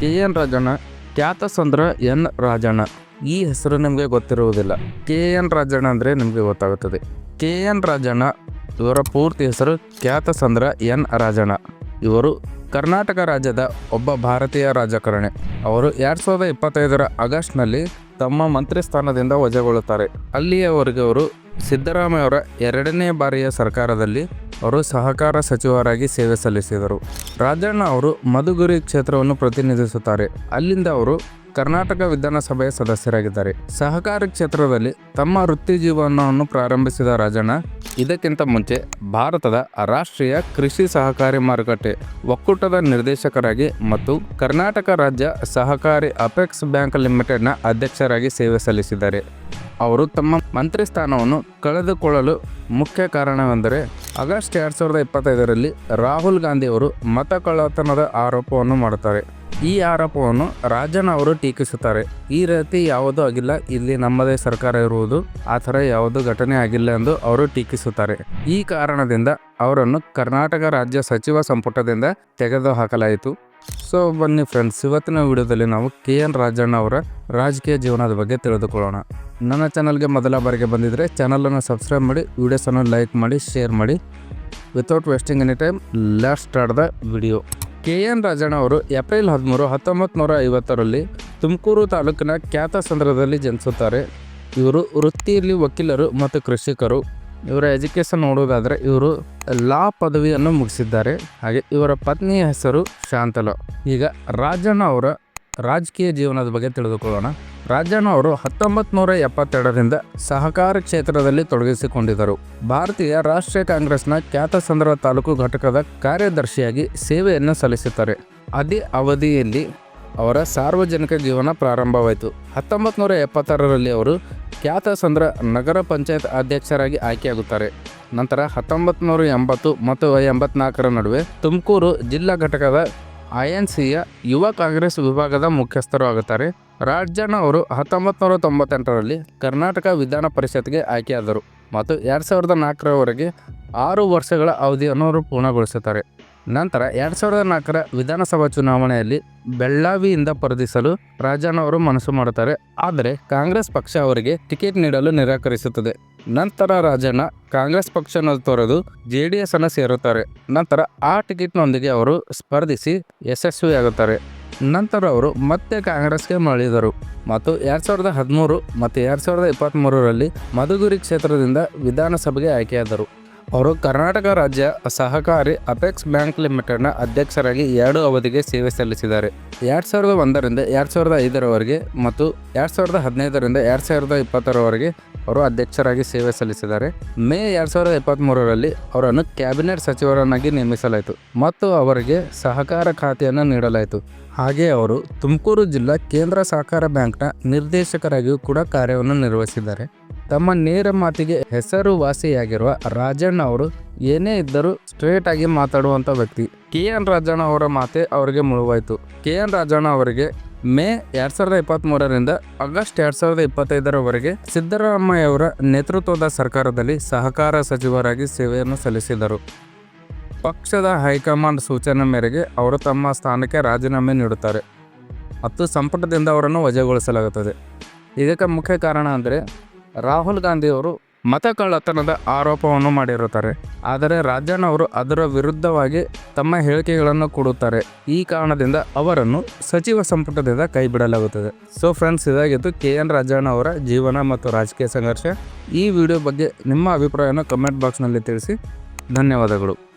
K N Rajanna ಖ್ಯಾತ ಸಂದ್ರ N Rajanna. ಈ ಹೆಸರು ನಿಮಗೆ ಗೊತ್ತಿರುವುದಿಲ್ಲ. ಕೆ ಎನ್ ರಾಜಣ್ಣ ಅಂದರೆ ನಿಮಗೆ ಗೊತ್ತಾಗುತ್ತದೆ. ಕೆ ಎನ್ ರಾಜಣ್ಣ, ಇವರ ಪೂರ್ತಿ ಹೆಸರು ಖ್ಯಾತ ಸಂದ್ರ ಎನ್ ರಾಜಣ್ಣ. ಇವರು ಕರ್ನಾಟಕ ರಾಜ್ಯದ ಒಬ್ಬ ಭಾರತೀಯ ರಾಜಕಾರಣಿ. ಅವರು ಎರಡು ಸಾವಿರದ ಇಪ್ಪತ್ತೈದರ ಆಗಸ್ಟ್ನಲ್ಲಿ ತಮ್ಮ ಮಂತ್ರಿ ಸ್ಥಾನದಿಂದ ವಜಾಗೊಳ್ಳುತ್ತಾರೆ. ಅಲ್ಲಿಯವರೆಗೆ ಅವರು ಸಿದ್ದರಾಮಯ್ಯ ಅವರ ಎರಡನೇ ಬಾರಿಯ ಸರ್ಕಾರದಲ್ಲಿ ಅವರು ಸಹಕಾರ ಸಚಿವರಾಗಿ ಸೇವೆ ಸಲ್ಲಿಸಿದರು. ರಾಜಣ್ಣ ಅವರು ಮಧುಗುರಿ ಕ್ಷೇತ್ರವನ್ನು ಪ್ರತಿನಿಧಿಸುತ್ತಾರೆ. ಅಲ್ಲಿಂದ ಅವರು ಕರ್ನಾಟಕ ವಿಧಾನಸಭೆಯ ಸದಸ್ಯರಾಗಿದ್ದಾರೆ. ಸಹಕಾರಿ ಕ್ಷೇತ್ರದಲ್ಲಿ ತಮ್ಮ ವೃತ್ತಿ ಜೀವನವನ್ನು ಪ್ರಾರಂಭಿಸಿದ ರಾಜಣ್ಣ, ಇದಕ್ಕಿಂತ ಮುಂಚೆ ಭಾರತದ ರಾಷ್ಟ್ರೀಯ ಕೃಷಿ ಸಹಕಾರಿ ಮಾರುಕಟ್ಟೆ ಒಕ್ಕೂಟದ ನಿರ್ದೇಶಕರಾಗಿ ಮತ್ತು ಕರ್ನಾಟಕ ರಾಜ್ಯ ಸಹಕಾರಿ ಅಪೆಕ್ಸ್ ಬ್ಯಾಂಕ್ ಲಿಮಿಟೆಡ್ನ ಅಧ್ಯಕ್ಷರಾಗಿ ಸೇವೆ ಸಲ್ಲಿಸಿದ್ದಾರೆ. ಅವರು ತಮ್ಮ ಮಂತ್ರಿ ಸ್ಥಾನವನ್ನು ಕಳೆದುಕೊಳ್ಳಲು ಮುಖ್ಯ ಕಾರಣವೆಂದರೆ ಆಗಸ್ಟ್ ಎರಡು ಸಾವಿರದ ಇಪ್ಪತ್ತೈದರಲ್ಲಿ ರಾಹುಲ್ ಗಾಂಧಿ ಅವರು ಮತ ಕಳ್ಳತನದ ಆರೋಪವನ್ನು ಮಾಡುತ್ತಾರೆ. ಈ ಆರೋಪವನ್ನು ರಾಜನ್ ಅವರು ಟೀಕಿಸುತ್ತಾರೆ. ಈ ರೀತಿ ಯಾವುದೂ ಆಗಿಲ್ಲ. ಇಲ್ಲಿ ನಮ್ಮದೇ ಸರ್ಕಾರ ಇರುವುದು ಆ ಥರ ಯಾವುದೂ ಘಟನೆ ಆಗಿಲ್ಲ ಎಂದು ಅವರು ಟೀಕಿಸುತ್ತಾರೆ. ಈ ಕಾರಣದಿಂದ ಅವರನ್ನು ಕರ್ನಾಟಕ ರಾಜ್ಯ ಸಚಿವ ಸಂಪುಟದಿಂದ ತೆಗೆದುಹಾಕಲಾಯಿತು. ಸೊ ಬನ್ನಿ ಫ್ರೆಂಡ್ಸ್ ಇವತ್ತಿನ ವಿಡಿಯೋದಲ್ಲಿ ನಾವು ಕೆ ಎನ್ ರಾಜಣ್ಣ ಅವರ ರಾಜಕೀಯ ಜೀವನದ ಬಗ್ಗೆ ತಿಳಿದುಕೊಳ್ಳೋಣ. ನನ್ನ ಚಾನಲ್ಗೆ ಮೊದಲ ಬಾರಿಗೆ ಬಂದಿದ್ದರೆ ಚಾನಲನ್ನು ಸಬ್ಸ್ಕ್ರೈಬ್ ಮಾಡಿ ವಿಡಿಯೋಸನ್ನು ಲೈಕ್ ಮಾಡಿ ಶೇರ್ ಮಾಡಿ. Without wasting any time last the video K N Rajanna ಅವರು ಏಪ್ರಿಲ್ ಹದಿಮೂರು ಹತ್ತೊಂಬತ್ತು ನೂರ ಐವತ್ತರಲ್ಲಿ ತುಮಕೂರು ತಾಲೂಕಿನ ಖ್ಯಾತ ಸಂದ್ರದಲ್ಲಿ ಜನಿಸುತ್ತಾರೆ. ಇವರು ವೃತ್ತಿಯಲ್ಲಿ ವಕೀಲರು ಮತ್ತು ಕೃಷಿಕರು. ಇವರ ಎಜುಕೇಶನ್ ನೋಡೋದಾದರೆ ಇವರು ಲಾ ಪದವಿಯನ್ನು ಮುಗಿಸಿದ್ದಾರೆ. ಹಾಗೆ ಇವರ ಪತ್ನಿಯ ಹೆಸರು ಶಾಂತಲ. ಈಗ ರಾಜಣ್ಣ ಅವರ ರಾಜಕೀಯ ಜೀವನದ ಬಗ್ಗೆ ತಿಳಿದುಕೊಳ್ಳೋಣ. ರಾಜಣ್ಣ ಅವರು ಹತ್ತೊಂಬತ್ತು ನೂರ ಎಪ್ಪತ್ತೆರಡರಿಂದ ಸಹಕಾರ ಕ್ಷೇತ್ರದಲ್ಲಿ ತೊಡಗಿಸಿಕೊಂಡಿದ್ದರು. ಭಾರತೀಯ ರಾಷ್ಟ್ರೀಯ ಕಾಂಗ್ರೆಸ್ನ ಖ್ಯಾತ ಸಂದ್ರ ತಾಲೂಕು ಘಟಕದ ಕಾರ್ಯದರ್ಶಿಯಾಗಿ ಸೇವೆಯನ್ನು ಸಲ್ಲಿಸುತ್ತಾರೆ. ಅದೇ ಅವಧಿಯಲ್ಲಿ ಅವರ ಸಾರ್ವಜನಿಕ ಜೀವನ ಪ್ರಾರಂಭವಾಯಿತು. ಹತ್ತೊಂಬತ್ತು ನೂರ ಎಪ್ಪತ್ತಾರರಲ್ಲಿ ಅವರು ಖ್ಯಾತ ಸಂದ್ರ ನಗರ ಪಂಚಾಯತ್ ಅಧ್ಯಕ್ಷರಾಗಿ ಆಯ್ಕೆಯಾಗುತ್ತಾರೆ. ನಂತರ ಹತ್ತೊಂಬತ್ತು ನೂರ ಎಂಬತ್ತು ಮತ್ತು ಎಂಬತ್ನಾಲ್ಕರ ನಡುವೆ ತುಮಕೂರು ಜಿಲ್ಲಾ ಘಟಕದ ಐ ಎನ್ ಸಿಯ ಯುವ ಕಾಂಗ್ರೆಸ್ ವಿಭಾಗದ ಮುಖ್ಯಸ್ಥರು ಆಗುತ್ತಾರೆ. ರಾಜಣ್ಣ ಅವರು ಹತ್ತೊಂಬತ್ತು ನೂರ ತೊಂಬತ್ತೆಂಟರಲ್ಲಿ ಕರ್ನಾಟಕ ವಿಧಾನ ಪರಿಷತ್ಗೆ ಆಯ್ಕೆಯಾದರು ಮತ್ತು ಎರಡು ಸಾವಿರದ ನಾಲ್ಕರವರೆಗೆ ಆರು ವರ್ಷಗಳ ಅವಧಿಯನ್ನು ಅವರು ಪೂರ್ಣಗೊಳಿಸುತ್ತಾರೆ. ನಂತರ ಎರಡು ಸಾವಿರದ ನಾಲ್ಕರ ವಿಧಾನಸಭಾ ಚುನಾವಣೆಯಲ್ಲಿ ಬೆಳ್ಳಾವಿಯಿಂದ ಸ್ಪರ್ಧಿಸಲು ಅವರು ಮನಸ್ಸು ಮಾಡುತ್ತಾರೆ. ಆದರೆ ಕಾಂಗ್ರೆಸ್ ಪಕ್ಷ ಅವರಿಗೆ ಟಿಕೆಟ್ ನೀಡಲು ನಿರಾಕರಿಸುತ್ತದೆ. ನಂತರ ರಾಜಣ್ಣ ಕಾಂಗ್ರೆಸ್ ಪಕ್ಷನ ತೊರೆದು ಜೆ ಡಿ ಎಸ್ ಅನ್ನು ಸೇರುತ್ತಾರೆ. ನಂತರ ಆ ಟಿಕೆಟ್ನೊಂದಿಗೆ ಅವರು ಸ್ಪರ್ಧಿಸಿ ಯಶಸ್ವಿಯಾಗುತ್ತಾರೆ. ನಂತರ ಅವರು ಮತ್ತೆ ಕಾಂಗ್ರೆಸ್ಗೆ ಮರಳಿದರು. ಮತ್ತು ಎರಡು ಸಾವಿರದ ಹದಿಮೂರು ಮತ್ತು ಎರಡು ಸಾವಿರದ ಇಪ್ಪತ್ತ್ಮೂರರಲ್ಲಿ ಮಧುಗುರಿ ಕ್ಷೇತ್ರದಿಂದ ವಿಧಾನಸಭೆಗೆ ಆಯ್ಕೆಯಾದರು. ಅವರು ಕರ್ನಾಟಕ ರಾಜ್ಯ ಸಹಕಾರಿ ಅಪೆಕ್ಸ್ ಬ್ಯಾಂಕ್ ಲಿಮಿಟೆಡ್ನ ಅಧ್ಯಕ್ಷರಾಗಿ ಎರಡು ಅವಧಿಗೆ ಸೇವೆ ಸಲ್ಲಿಸಿದ್ದಾರೆ. ಎರಡು ಸಾವಿರದ ಒಂದರಿಂದ ಎರಡು ಸಾವಿರದ ಐದರವರೆಗೆ ಮತ್ತು ಎರಡು ಸಾವಿರದ ಹದಿನೈದರಿಂದ ಎರಡು ಸಾವಿರದ ಇಪ್ಪತ್ತರವರೆಗೆ ಅವರು ಅಧ್ಯಕ್ಷರಾಗಿ ಸೇವೆ ಸಲ್ಲಿಸಿದ್ದಾರೆ. ಮೇ ಎರಡು ಸಾವಿರದ ಇಪ್ಪತ್ತ್ಮೂರರಲ್ಲಿ ಅವರನ್ನು ಕ್ಯಾಬಿನೆಟ್ ಸಚಿವರನ್ನಾಗಿ ನೇಮಿಸಲಾಯಿತು ಮತ್ತು ಅವರಿಗೆ ಸಹಕಾರ ಖಾತೆಯನ್ನು ನೀಡಲಾಯಿತು. ಹಾಗೆ ಅವರು ತುಮಕೂರು ಜಿಲ್ಲಾ ಕೇಂದ್ರ ಸಹಕಾರ ಬ್ಯಾಂಕ್ನ ನಿರ್ದೇಶಕರಾಗಿಯೂ ಕೂಡ ಕಾರ್ಯವನ್ನು ನಿರ್ವಹಿಸಿದ್ದಾರೆ. ತಮ್ಮ ನೇರ ಮಾತಿಗೆ ಹೆಸರುವಾಸಿಯಾಗಿರುವ ರಾಜಣ್ಣ ಅವರು ಏನೇ ಇದ್ದರೂ ಸ್ಟ್ರೇಟ್ ಆಗಿ ಮಾತಾಡುವಂಥ ವ್ಯಕ್ತಿ. ಕೆ ಎನ್ ರಾಜಣ್ಣ ಅವರ ಮಾತೆ ಅವರಿಗೆ ಮುಳುವಾಯಿತು. ಕೆ ಎನ್ ರಾಜಣ್ಣ ಅವರಿಗೆ ಮೇ ಎರಡ್ ಸಾವಿರದ ಇಪ್ಪತ್ತ್ಮೂರರಿಂದ ಆಗಸ್ಟ್ ಎರಡ್ ಸಾವಿರದ ಇಪ್ಪತ್ತೈದರವರೆಗೆ ಸಿದ್ದರಾಮಯ್ಯ ಅವರ ನೇತೃತ್ವದ ಸರ್ಕಾರದಲ್ಲಿ ಸಹಕಾರ ಸಚಿವರಾಗಿ ಸೇವೆಯನ್ನು ಸಲ್ಲಿಸಿದರು. ಪಕ್ಷದ ಹೈಕಮಾಂಡ್ ಸೂಚನೆ ಮೇರೆಗೆ ಅವರು ತಮ್ಮ ಸ್ಥಾನಕ್ಕೆ ರಾಜೀನಾಮೆ ನೀಡುತ್ತಾರೆ. ಮತ್ತು ಸಂಪುಟದಿಂದ ಅವರನ್ನು ವಜಾಗೊಳಿಸಲಾಗುತ್ತದೆ. ಇದಕ್ಕೆ ಮುಖ್ಯ ಕಾರಣ ಅಂದರೆ ರಾಹುಲ್ ಗಾಂಧಿ ಅವರು ಮತ ಕಳ್ಳತನದ ಆರೋಪವನ್ನು ಮಾಡಿರುತ್ತಾರೆ. ಆದರೆ ರಾಜಣ್ಣ ಅವರು ಅದರ ವಿರುದ್ಧವಾಗಿ ತಮ್ಮ ಹೇಳಿಕೆಗಳನ್ನು ಕೊಡುತ್ತಾರೆ. ಈ ಕಾರಣದಿಂದ ಅವರನ್ನು ಸಚಿವ ಸಂಪುಟದಿಂದ ಕೈಬಿಡಲಾಗುತ್ತದೆ. ಸೊ ಫ್ರೆಂಡ್ಸ್ ಇದಾಗಿತ್ತು ಕೆ ಎನ್ ರಾಜಣ್ಣ ಅವರ ಜೀವನ ಮತ್ತು ರಾಜಕೀಯ ಸಂಘರ್ಷ. ಈ ವಿಡಿಯೋ ಬಗ್ಗೆ ನಿಮ್ಮ ಅಭಿಪ್ರಾಯವನ್ನು ಕಮೆಂಟ್ ಬಾಕ್ಸ್ನಲ್ಲಿ ತಿಳಿಸಿ. ಧನ್ಯವಾದಗಳು.